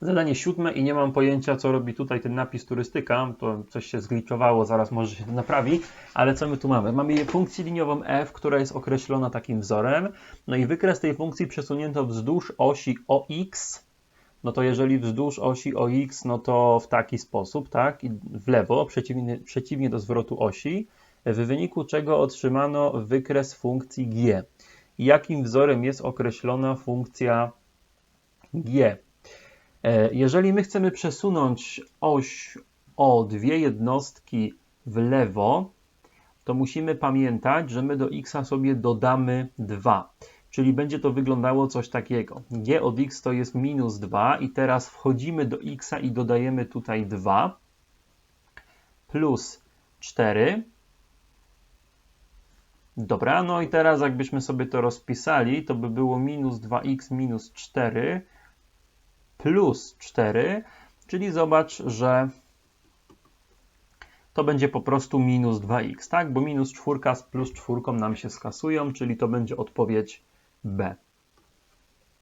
Zadanie siódme i nie mam pojęcia, co robi tutaj ten napis turystyka. To coś się zgliczowało, zaraz może się naprawi. Ale co my tu mamy? Mamy funkcję liniową f, która jest określona takim wzorem. No i wykres tej funkcji przesunięto wzdłuż osi ox. No to jeżeli wzdłuż osi ox, no to w taki sposób, tak? I w lewo, przeciwnie, przeciwnie do zwrotu osi. W wyniku czego otrzymano wykres funkcji g. Jakim wzorem jest określona funkcja g? E, Jeżeli my chcemy przesunąć oś o dwie jednostki w lewo, to musimy pamiętać, że my do x sobie dodamy 2. Czyli będzie to wyglądało coś takiego. g od x to jest minus 2 i teraz wchodzimy do x i dodajemy tutaj 2 plus 4. Dobra, no i teraz jakbyśmy sobie to rozpisali, to by było minus 2x minus 4 plus 4, czyli zobacz, że to będzie po prostu minus 2x, tak? Bo minus 4 z plus 4 nam się skasują, czyli to będzie odpowiedź B.